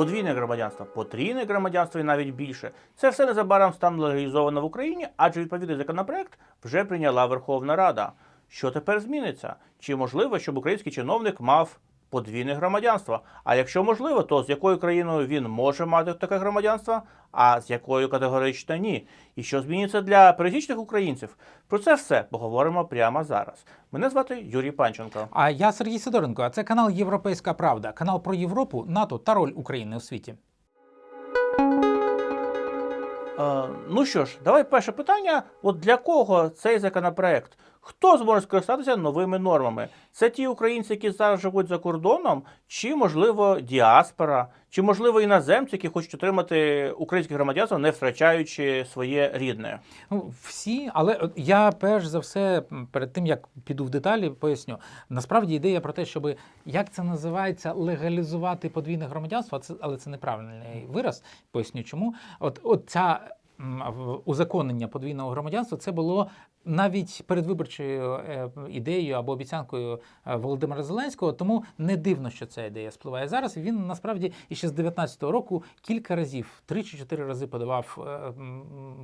подвійне громадянство, потрійне громадянство і навіть більше. Це все незабаром стане легалізовано в Україні, адже відповідний законопроект вже прийняла Верховна Рада. Що тепер зміниться? Чи можливо, щоб український чиновник мав подвійне громадянство? А якщо можливо, то з якою країною він може мати таке громадянство, а з якою категорично ні? І що зміниться для пересічних українців? Про це все поговоримо прямо зараз. Мене звати Юрій Панченко. А я Сергій Сидоренко, а це канал Європейська Правда, канал про Європу, НАТО та роль України у світі. Е, ну що ж, давай перше питання. От для кого цей законопроект? Хто зможе скористатися новими нормами? Це ті українці, які зараз живуть за кордоном, чи можливо діаспора, чи можливо іноземці, які хочуть отримати українське громадянство, не втрачаючи своє рідне? Ну, всі, але я перш за все, перед тим як піду в деталі, поясню. Насправді ідея про те, щоб як це називається легалізувати подвійне громадянство, це, але це неправильний вираз. Поясню чому. От, от ця узаконення подвійного громадянства це було навіть передвиборчою е, ідеєю або обіцянкою е, Володимира Зеленського. Тому не дивно, що ця ідея спливає зараз. Він насправді іще з 19-го року кілька разів, три чи чотири рази подавав е,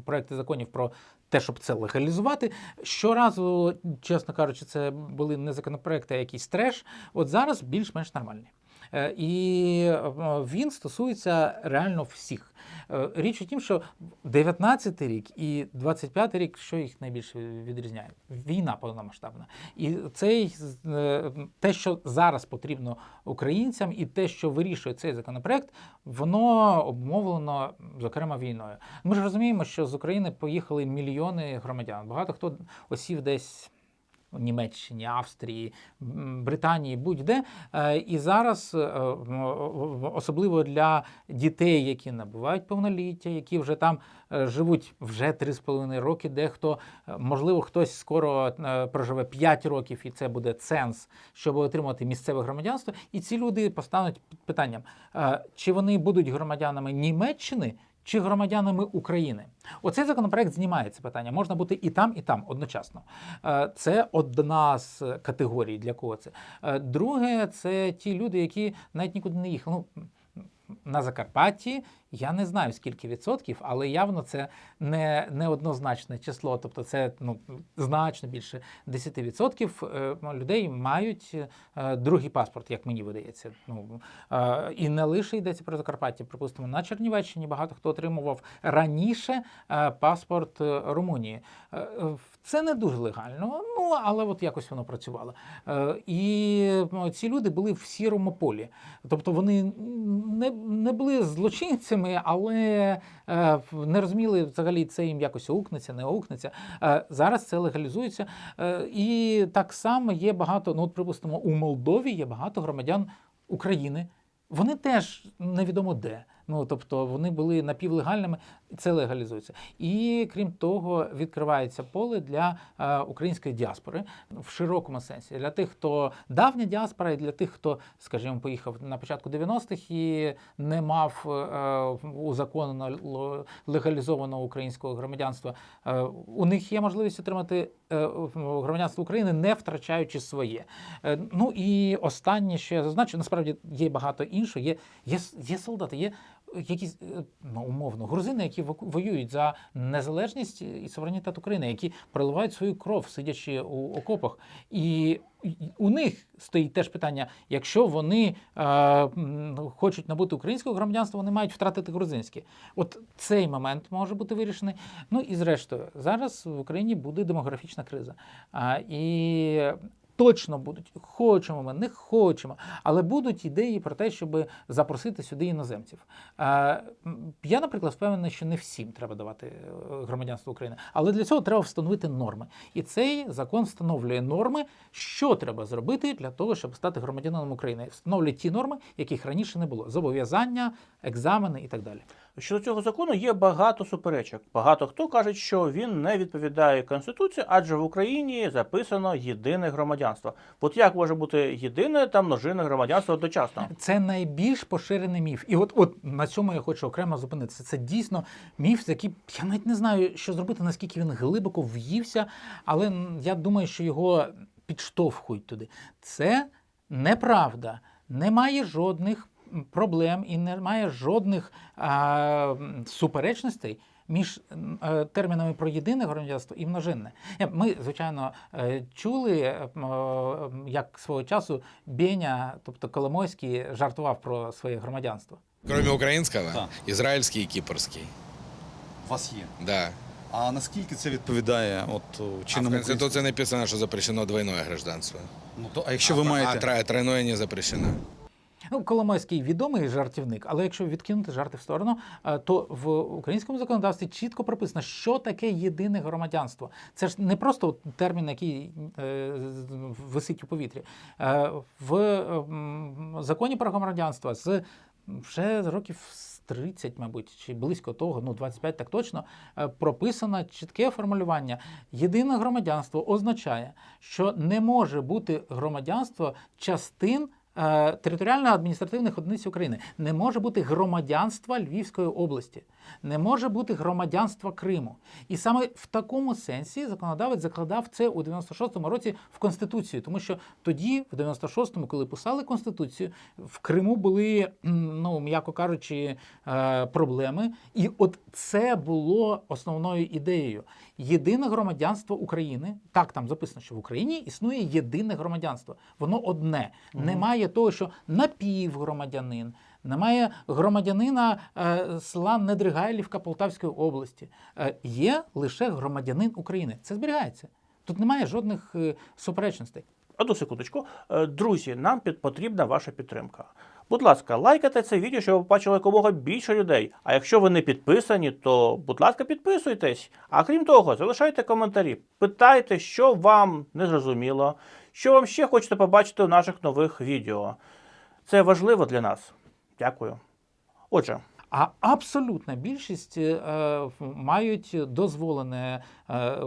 проекти законів про те, щоб це легалізувати. Щоразу, чесно кажучи, це були не законопроекти, а якийсь треш. От зараз більш-менш нормальні. І він стосується реально всіх. Е, Річ у тім, що 19 рік і 25 рік, що їх найбільше відрізняє? Війна повномасштабна. І цей е, те, що зараз потрібно українцям, і те, що вирішує цей законопроект, воно обмовлено, зокрема, війною. Ми ж розуміємо, що з України поїхали мільйони громадян. Багато хто осів десь. Німеччині, Австрії, Британії, будь-де. Е, І зараз, е, особливо для дітей, які набувають повноліття, які вже там е, живуть вже 3,5 роки, дехто, можливо, хтось скоро проживе 5 років, і це буде ценз, щоб отримати місцеве громадянство. І ці люди постануть питанням, чи вони будуть громадянами Німеччини. Чи громадянами України? Оцей законопроект знімає це питання. Можна бути і там, і там одночасно. Е, Це одна з категорій, для кого це. Е, Друге, це ті люди, які навіть нікуди не їхали. Ну, на Закарпатті я не знаю скільки відсотків, але явно це не, неоднозначне число. Тобто це ну, значно більше 10% е, людей мають е, другий паспорт, як мені видається. Ну, е, і не лише йдеться про Закарпаття. Припустимо, на Чернівеччині багато хто отримував раніше паспорт Румунії. Це не дуже легально, ну але от якось воно працювало. І ці люди були в сірому полі. Тобто вони не, не були злочинцями, але е, не розуміли взагалі це їм якось аукнеться, не аукнеться. Е, Зараз це легалізується. Е, І так само є багато, ну от припустимо, у Молдові є багато громадян України. Вони теж невідомо де. Ну тобто вони були напівлегальними, це легалізується. І крім того, відкривається поле для е, української діаспори в широкому сенсі для тих, хто давня діаспора, і для тих, хто, скажімо, поїхав на початку 90-х і не мав е, узаконено легалізованого українського громадянства. Е, у них є можливість отримати громадянство України, не втрачаючи своє. Ну і останнє, що я зазначу, насправді є багато іншого. Є, є, є солдати, є якісь е, ну, умовно грузини, які воюють за незалежність і суверенітет України, які проливають свою кров, сидячи у окопах. І у них стоїть теж питання: якщо вони е, хочуть набути українського громадянства, вони мають втратити грузинське. От цей момент може бути вирішений. Ну і зрештою, зараз в Україні буде демографічна криза. А, і точно будуть, хочемо ми, не хочемо, але будуть ідеї про те, щоб запросити сюди іноземців. Е, Я, наприклад, впевнений, що не всім треба давати е, громадянство України, але для цього треба встановити норми. І цей закон встановлює норми, що треба зробити для того, щоб стати громадянином України. Встановлює ті норми, яких раніше не було: зобов'язання, екзамени і так далі. Щодо цього закону є багато суперечок. Багато хто каже, що він не відповідає конституції, адже в Україні записано єдине громадянство. От як може бути єдине та множинне громадянство одночасно? Це найбільш поширений міф. І от, от на цьому я хочу окремо зупинитися. Це дійсно міф, який я навіть не знаю, що зробити, наскільки він глибоко в'ївся, але я думаю, що його підштовхують туди. Це неправда. Немає жодних проблем і немає жодних а, суперечностей. Між е, термінами про єдине громадянство і множинне. Е, Ми, звичайно, е, чули, як свого часу Беня, тобто Коломойський, жартував про своє громадянство. Кроме українського, Так. ізраїльський і кіпрський. У вас є. Да. А наскільки це відповідає от А в чинному Конституції написано, що запрещено двойное гражданство. Ну то а якщо ви а, маєте А тро- тройное не запрещено. Ну, Коломойський відомий жартівник, але якщо відкинути жарти в сторону, е, то в українському законодавстві чітко прописано, що таке єдине громадянство. Це ж не просто термін, який е, висить у повітрі. Е, в законі про громадянство з вже років 30, мабуть, чи близько того, ну 25 так точно, прописано чітке формулювання. Єдине громадянство означає, що не може бути громадянство частин е, територіально-адміністративних одиниць України. Не може бути громадянства Львівської області, не може бути громадянства Криму. І саме в такому сенсі законодавець закладав це у 96-му році в Конституцію, тому що тоді, в 96-му, коли писали Конституцію, в Криму були, ну м'яко кажучи, е, проблеми. І от це було основною ідеєю. Єдине громадянство України, так там записано, що в Україні існує єдине громадянство. Воно одне. Немає того, що напівгромадянин, немає громадянина е, села Недригайлівка Полтавської області. Е, є лише громадянин України. Це зберігається. Тут немає жодних е, суперечностей. Одну секундочку. Друзі, нам під- потрібна ваша підтримка. Будь ласка, лайкайте це відео, щоб побачили якомога більше людей. А якщо ви не підписані, то будь ласка, підписуйтесь. А крім того, залишайте коментарі, питайте, що вам не зрозуміло, що вам ще хочете побачити у наших нових відео. Це важливо для нас. Дякую. Отже, А абсолютна більшість е, мають дозволене, е,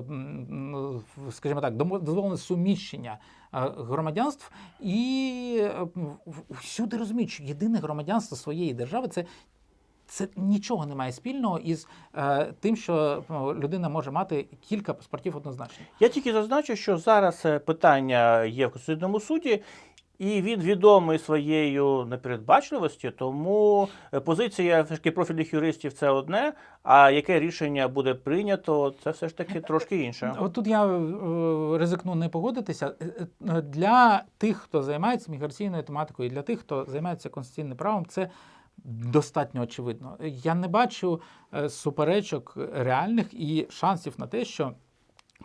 скажімо так, дозволене суміщення е, громадянств, і е, всюди розуміють, що єдине громадянство своєї держави це. Це нічого не має спільного із е, тим, що ну, людина може мати кілька паспортів однозначно. Я тільки зазначу, що зараз е, питання є в Конституційному суді, і він відомий своєю непередбачливості, тому е, позиція таки профільних юристів це одне, а яке рішення буде прийнято, це все ж таки трошки інше. От тут я е, ризикну не погодитися. Для тих, хто займається міграційною тематикою, і для тих, хто займається конституційним правом, це достатньо очевидно. Я не бачу е, суперечок реальних і шансів на те, що.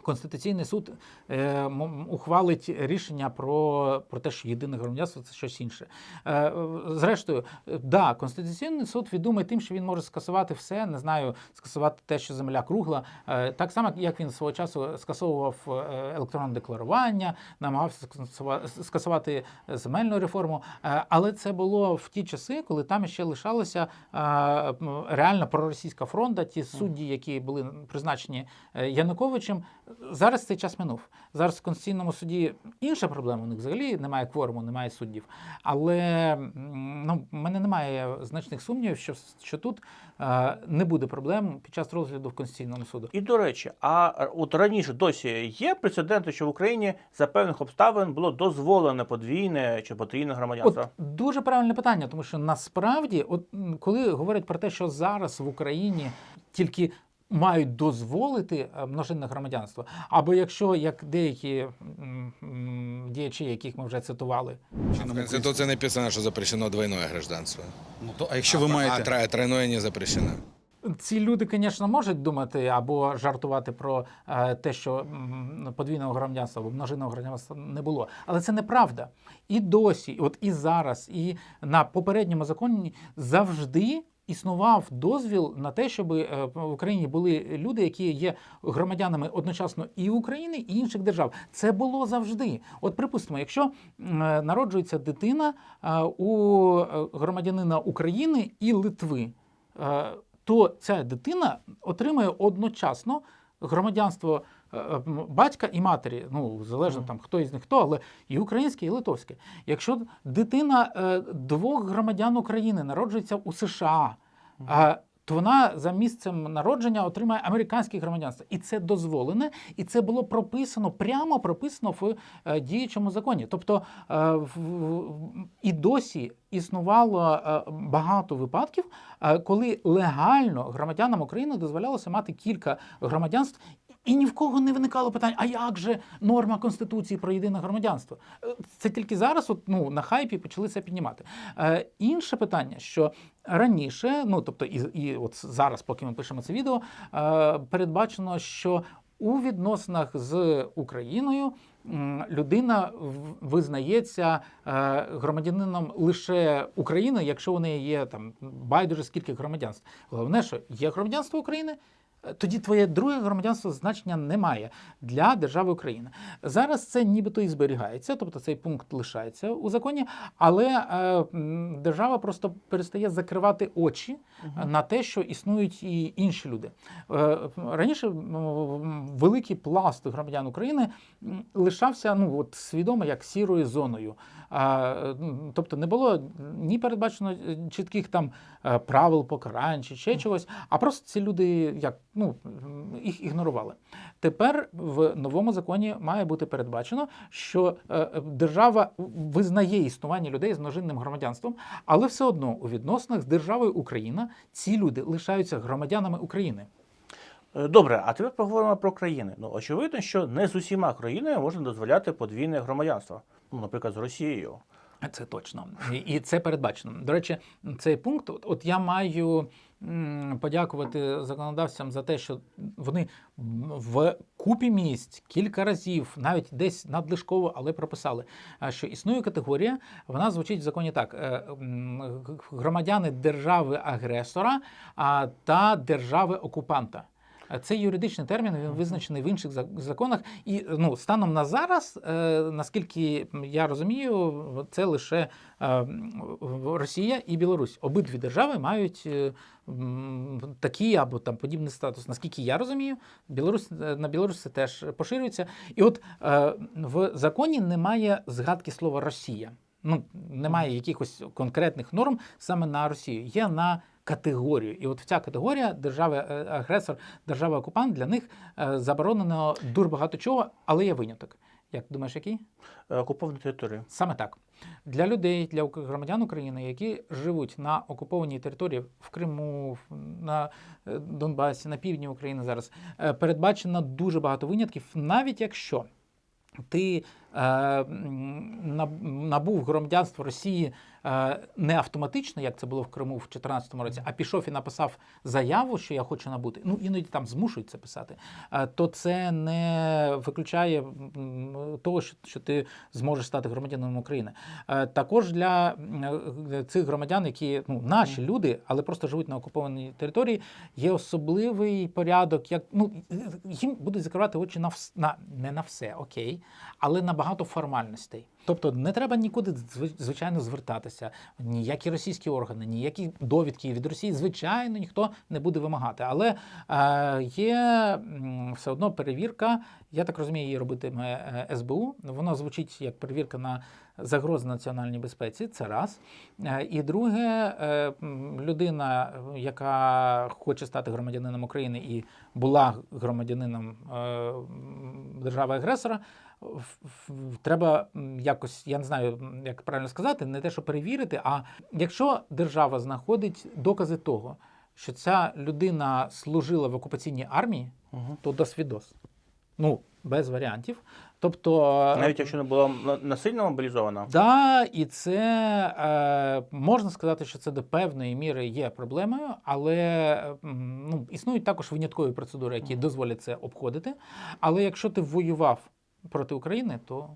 Конституційний суд е, ухвалить рішення про, про те, що єдине громадянство це щось інше. Е, зрештою, да, Конституційний суд відомий тим, що він може скасувати все, не знаю, скасувати те, що земля кругла. Е, так само, як він свого часу скасовував е, електронне декларування, намагався скасува- скасувати земельну реформу. Е, але це було в ті часи, коли там ще лишалася е, реально проросійська фронта, ті судді, які були призначені е, Януковичем. Зараз цей час минув. Зараз в Конституційному суді інша проблема. У них взагалі немає кворуму, немає суддів. Але ну, в мене немає значних сумнівів, що, що тут е, не буде проблем під час розгляду в Конституційному суду. І до речі, а от раніше досі є прецеденти, що в Україні за певних обставин було дозволене подвійне чи потрійне громадянство. От дуже правильне питання, тому що насправді, от коли говорять про те, що зараз в Україні тільки мають дозволити е, множинне громадянство, або якщо як деякі діячі, яких ми вже цитували, В Конституції написано, що запрещено двойное гражданство. Ну то а якщо ви а, маєте а тро- тройное не запрещено. Ці люди, звісно, можуть думати або жартувати про е, те, що подвійного громадянства або множинного громадянства не було. Але це неправда. І досі, от і зараз, і на попередньому законі завжди. Існував дозвіл на те, щоб е, в Україні були люди, які є громадянами одночасно і України, і інших держав. Це було завжди. От припустимо, якщо е, народжується дитина е, у громадянина України і Литви, то ця дитина отримує одночасно громадянство батька і матері. Ну, залежно там хто із них хто, але і українське, і литовське. Якщо дитина е, двох громадян України народжується у США, то вона за місцем народження отримає американське громадянство. І це дозволене, і це було прописано, прямо прописано в е, діючому законі. Тобто е, і досі існувало е, багато випадків, е, коли легально громадянам України дозволялося мати кілька громадянств. І ні в кого не виникало питань, а як же норма Конституції про єдине громадянство? Е, Це тільки зараз, от, ну, на хайпі почали це піднімати. Е, інше питання, що раніше, ну тобто, і, і от зараз, поки ми пишемо це відео, е, передбачено, що у відносинах з Україною людина визнається е, громадянином лише України, якщо у неї є там байдуже скільки громадянств. Головне, що є громадянство України. Тоді твоє друге громадянство значення немає для держави України. Зараз це нібито і зберігається, тобто цей пункт лишається у законі, але е, держава просто перестає закривати очі на те, що існують і інші люди. Е, Раніше великий пласт громадян України лишався ну от свідомо як сірою зоною. А, е, тобто не було ні передбачено е, чітких там е, правил покарань чи ще чогось, а просто ці люди як ну їх ігнорували. Тепер в новому законі має бути передбачено, що е, держава визнає існування людей з множинним громадянством, але все одно у відносинах з державою Україна ці люди лишаються громадянами України. Добре, а тепер поговоримо про країни. Ну, очевидно, що не з усіма країнами можна дозволяти подвійне громадянство. Ну, наприклад, з Росією. Це точно. І, це передбачено. До речі, цей пункт, от, от я маю подякувати законодавцям за те, що вони в купі місць кілька разів, навіть десь надлишково, але прописали, що існує категорія, вона звучить в законі так: е, громадяни держави-агресора та держави-окупанта. Е, Це юридичний термін, він визначений в інших законах. І ну, станом на зараз, е, наскільки я розумію, це лише е, Росія і Білорусь. Обидві держави мають е, такий або там подібний статус. Наскільки я розумію, Білорусь на Білорусь це теж поширюється. І от е, в законі немає згадки слова Росія. Ну, немає якихось конкретних норм саме на Росію. Є на категорію. І от ця категорія держави-агресор, держава-окупант для них е, заборонено дуже багато чого, але є виняток. Як думаєш, який? Е, Окуповані території. Саме так. Для людей, для громадян України, які живуть на окупованій території в Криму, на е, Донбасі, на півдні України зараз, е, передбачено дуже багато винятків, навіть якщо ти е, набув громадянство Росії е, не автоматично, як це було в Криму в 2014 році, а пішов і написав заяву, що я хочу набути. Ну іноді там змушують це писати. е, То це не виключає того, що, ти зможеш стати громадянином України. Е, Також для е, цих громадян, які ну наші люди, але просто живуть на окупованій території, є особливий порядок, як ну їм будуть закривати очі на вс- на не на все, окей, але на багато формальностей. Тобто не треба нікуди звичайно звертатися. Ніякі російські органи, ніякі довідки від Росії, звичайно, ніхто не буде вимагати. Але е, є все одно перевірка. Я так розумію, її робитиме е, СБУ. Воно звучить як перевірка на загрози національній безпеці. Це раз. Е, І друге, е, людина, яка хоче стати громадянином України і була громадянином е, держави-агресора, в- в- треба якось, я не знаю, як правильно сказати, не те, що перевірити, а якщо держава знаходить докази того, що ця людина служила в окупаційній армії, Угу. то досвідос. Ну, без варіантів. Тобто, Навіть якщо не була насильно мобілізована. Да, і це е, можна сказати, що це до певної міри є проблемою, але ну, існують також виняткові процедури, які дозволять це обходити. Але якщо ти воював проти України, то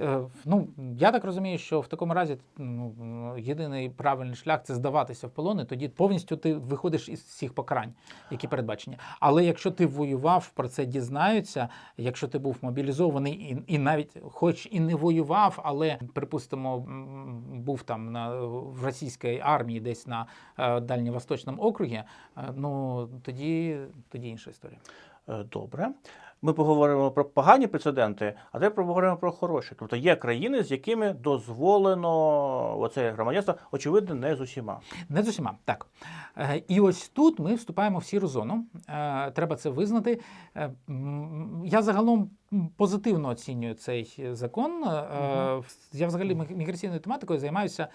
е, ну, я так розумію, що в такому разі ну, єдиний правильний шлях це здаватися в полон, і тоді повністю ти виходиш із всіх покарань, які передбачені. Але якщо ти воював, про це дізнаються. Якщо ти був мобілізований і, і навіть, хоч і не воював, але припустимо, був там на в російській армії, десь на е, дальньовосточному округі, е, ну тоді, тоді інша історія. Добре. Ми поговоримо про погані прецеденти, а тепер поговоримо про хороші. Тобто є країни, з якими дозволено оце громадянство, очевидно, не з усіма. Не з усіма, так. Е, І ось тут ми вступаємо в сіру зону. Е, Треба це визнати. Е, Я загалом позитивно оцінюю цей закон. Е, Я взагалі мі- міграційною тематикою займаюся.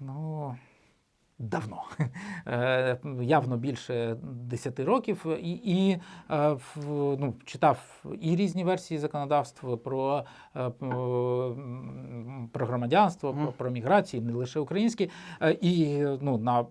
Ну, давно. Е, Явно більше 10 років. І, і е, ну, читав і різні версії законодавства про, е, про громадянство, про, про міграції, не лише українські. І ну, на,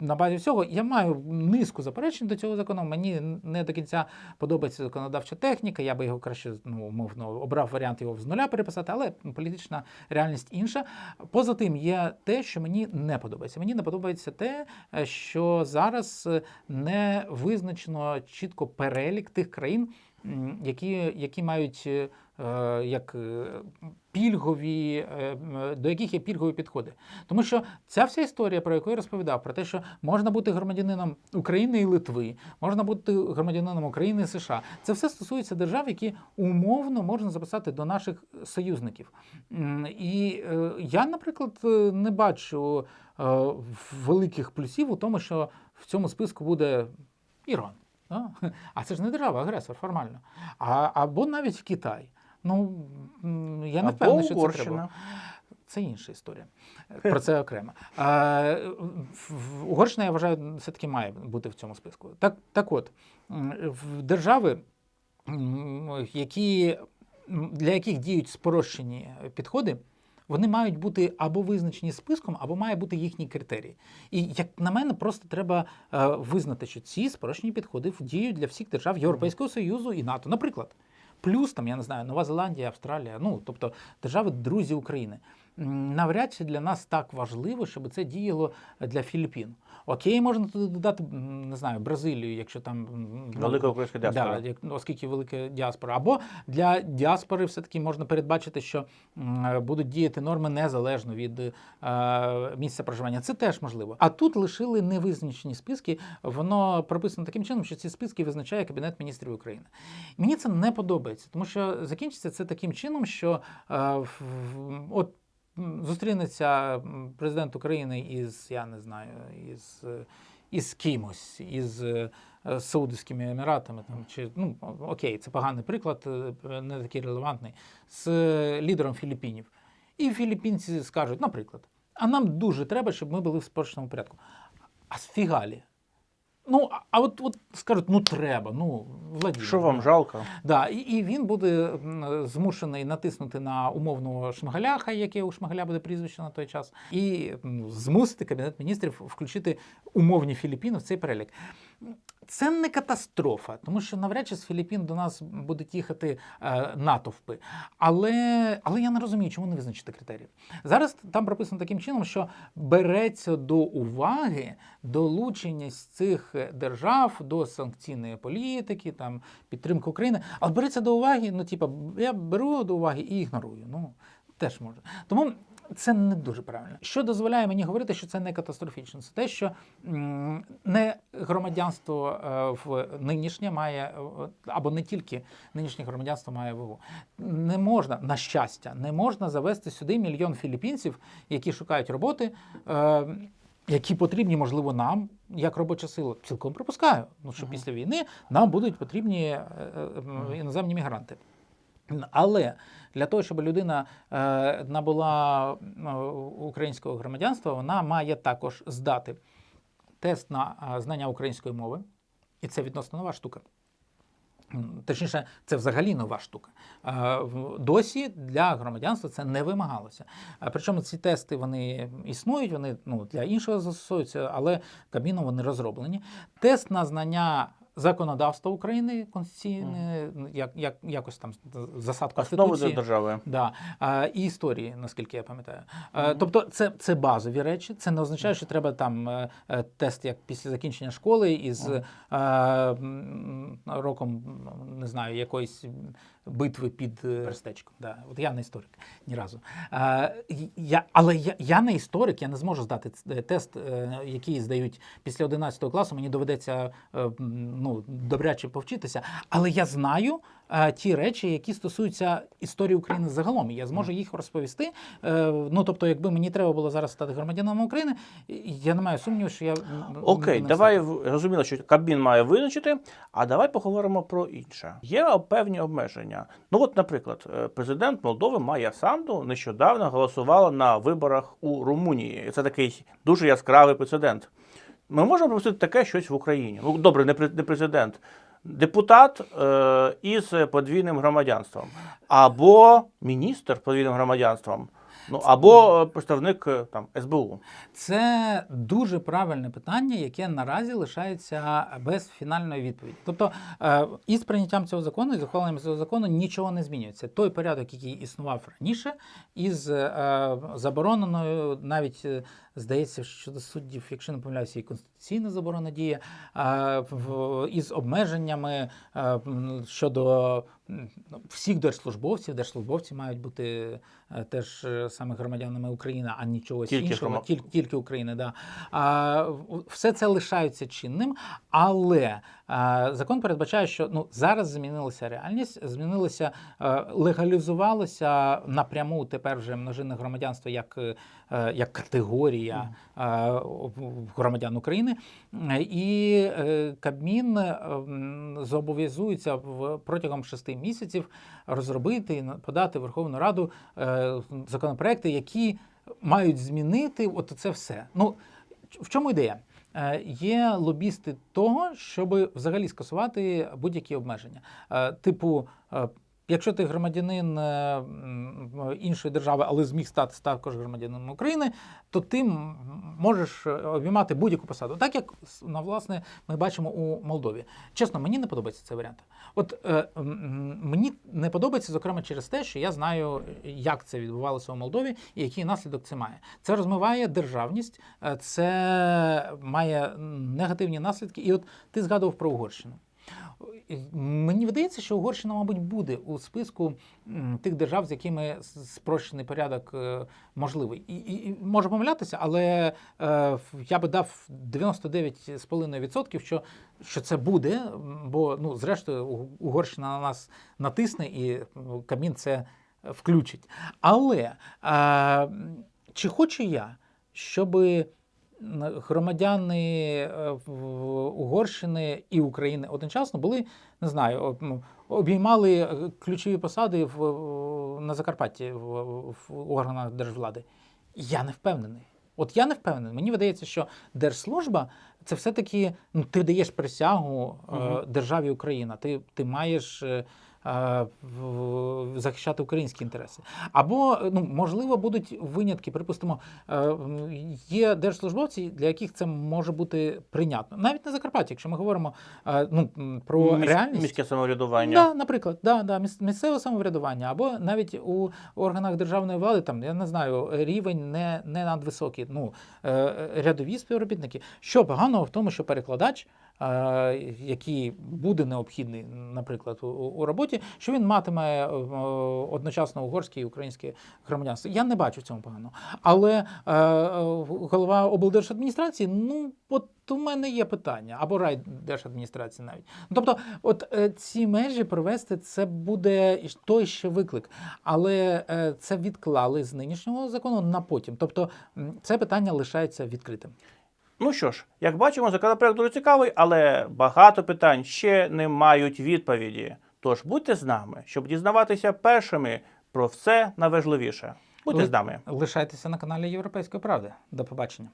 на базі всього я маю низку заперечень до цього закону. Мені не до кінця подобається законодавча техніка. Я би його краще ну, умовно обрав варіант його з нуля переписати, але політична реальність інша. Поза тим, є те, що мені не подобається. Мені не подобається те, е, що зараз е, не визначено чітко перелік тих країн, які, які мають е, як пільгові, до яких є пільгові підходи. Тому що ця вся історія, про яку я розповідав, про те, що можна бути громадянином України і Литви, можна бути громадянином України і США. Це все стосується держав, які умовно можна записати до наших союзників. І я, наприклад, не бачу великих плюсів у тому, що в цьому списку буде Іран. да? А це ж не держава, агресор формально. А, або навіть Китай. Ну, я не впевнений, що це треба. Це інша історія. Про це окремо. А, в- в- Угорщина, я вважаю, все-таки має бути в цьому списку. Так, так от, в держави, які, для яких діють спрощені підходи, вони мають бути або визначені списком, або має бути їхні критерії. І як на мене, просто треба е, визнати, що ці спрощені підходи діють для всіх держав Європейського Союзу і НАТО. Наприклад, плюс там, я не знаю, Нова Зеландія, Австралія, ну тобто держави друзі України. Навряд чи для нас так важливо, щоб це діяло для Філіппін. Окей, можна туди додати, не знаю, Бразилію, якщо там Велика українська діаспора. Да, як, ну, оскільки велика діаспора. Або для діаспори все-таки можна передбачити, що будуть діяти норми незалежно від е, місця проживання. Це теж можливо. А тут лишили невизначені списки. Воно прописано таким чином, що ці списки визначає Кабінет міністрів України. Мені це не подобається, тому що закінчиться це таким чином, що е, от. Зустрінеться президент України із, я не знаю, із, із кимось, із е, е, Еміратами, там, чи, ну, окей, це поганий приклад, е, не такий релевантний, з е, лідером Філіппінів. І філіппінці скажуть, наприклад, а нам дуже треба, щоб ми були в спрощеному порядку. А з фігалі. Ну, а- от, от скажуть, ну треба, ну, владі. Що вам жалко? Да, і, і він буде змушений натиснути на умовного Шмагаляха, яке у Шмагаля буде прізвище на той час, і змусити кабінет міністрів включити умовні Філіппіни в цей перелік. Це не катастрофа, тому що навряд чи з Філіппін до нас будуть їхати е, натовпи. Але, але я не розумію, чому не визначити критерії. Зараз там прописано таким чином, що береться до уваги долученість цих держав до санкційної політики, там підтримка України. Але береться до уваги, ну типа, я беру до уваги і ігнорую. Ну теж може. Тому це не дуже правильно. Що дозволяє мені говорити, що це не катастрофічно? Це те, що не громадянство е, в нинішнє має, е, або не тільки нинішнє громадянство має вагу. Не можна, на щастя, не можна завести сюди мільйон філіппінців, які шукають роботи. Е, які потрібні, можливо, нам, як робоча сила, цілком припускаю. Ну що після війни нам будуть потрібні е, е, іноземні мігранти. Але для того, щоб людина е, набула е, українського громадянства, вона має також здати тест на е, знання української мови, і це відносно нова штука. Точніше, це взагалі нова штука. Досі для громадянства це не вимагалося. Причому ці тести вони існують, вони ну, для іншого застосовуються, але Кабміном вони розроблені. Тест на знання законодавства України конституційне, як, як, якось там засад Конституції. держави. Да. А, і історії, наскільки я пам'ятаю. А, тобто, це, це базові речі. Це не означає, що треба там е, е, тест як після закінчення школи із е, м, роком, м, не знаю, якоїсь битви під Перестечком. Да. От я не історик ні разу. А, я, але я, я не історик, я не зможу здати тест, е, який здають після 11 класу. Мені доведеться е, ну, добряче повчитися. Але я знаю е, ті речі, які стосуються історії України загалом. Я зможу їх розповісти. Е, ну тобто, якби мені треба було зараз стати громадянином України, я не маю сумніву, що я Окей, не давай зрозуміло, що Кабмін має визначити, а давай поговоримо про інше. Є певні обмеження. Ну, от, наприклад, е, президент Молдови Майя Санду нещодавно голосувала на виборах у Румунії. Це такий дуже яскравий прецедент. Ми можемо пропустити таке щось в Україні. Ну, добре, не президент. Депутат е, із подвійним громадянством, або міністр подвійним громадянством, ну або е, представник е, там СБУ. Це дуже правильне питання, яке наразі лишається без фінальної відповіді. Тобто, е, із прийняттям цього закону і захваленням цього закону нічого не змінюється. Той порядок, який існував раніше, із е, забороненою, навіть е, здається, щодо суддів, якщо не помиляюся, і конституційна заборона діє, в- із обмеженнями щодо ну, всіх держслужбовців. Держслужбовці мають бути е, теж е, саме громадянами України, а нічого Тільки іншого, грома- тільки, тільки України. Да. А, все це лишається чинним, але закон передбачає, що ну, зараз змінилася реальність, змінилося, е, легалізувалося напряму тепер вже множинне громадянство як, е, як категорія е, громадян України. І Кабмін зобов'язується в- протягом шести місяців розробити і подати в Верховну Раду законопроекти, які мають змінити от це все. Ну, в чому ідея? Е, Є лобісти того, щоб взагалі скасувати будь-які обмеження. Е, Типу, е, якщо ти громадянин е, іншої держави, але зміг стати також громадянином України, то ти можеш е, обіймати будь-яку посаду. Так як на власне ми бачимо у Молдові. Чесно, мені не подобається цей варіант. От е, мені не подобається, зокрема, через те, що я знаю, як це відбувалося у Молдові і який наслідок це має. Це розмиває державність, е, це має негативні наслідки. І от ти згадував про Угорщину. Мені видається, що Угорщина, мабуть, буде у списку тих держав, з якими спрощений порядок е, можливий. І, і, можу помилятися, але е, я би дав 99,5%, що, що це буде, бо ну, зрештою Угорщина на нас натисне і ну, Кабмін це включить. Але е, чи хочу я, щоби громадяни е, Угорщини і України одночасно були, не знаю, обіймали е, ключові посади в, на Закарпатті в, в органах держвлади. Я не впевнений. От я не впевнений. Мені видається, що держслужба це все-таки ну, ти даєш присягу Мгм. державі Україна. Ти, ти маєш. Захищати українські інтереси. Або, ну, можливо, будуть винятки. Припустимо, е, є держслужбовці, для яких це може бути прийнятно. Навіть на Закарпатті, якщо ми говоримо е, ну, про Міс- реальність. Міське самоврядування. Да, наприклад, да, да, місцеве самоврядування, або навіть у органах державної влади, там, я не знаю, рівень не, не надвисокий. Ну, е, рядові співробітники. Що поганого в тому, що перекладач, який буде необхідний, наприклад, у, роботі, що він матиме е, одночасно угорське і українське громадянство. Я не бачу в цьому поганого. Але е, е, голова облдержадміністрації, ну, от у мене є питання, або райдержадміністрації навіть. Ну, Тобто, от ці межі провести це буде той ще виклик, але це відклали з нинішнього закону на потім. Тобто це питання лишається відкритим. Ну що ж, як бачимо, законопроект дуже цікавий, але багато питань ще не мають відповіді. Тож будьте з нами, щоб дізнаватися першими про все найважливіше. Будьте Ли- з нами. Лишайтеся на каналі Європейської правди. До побачення.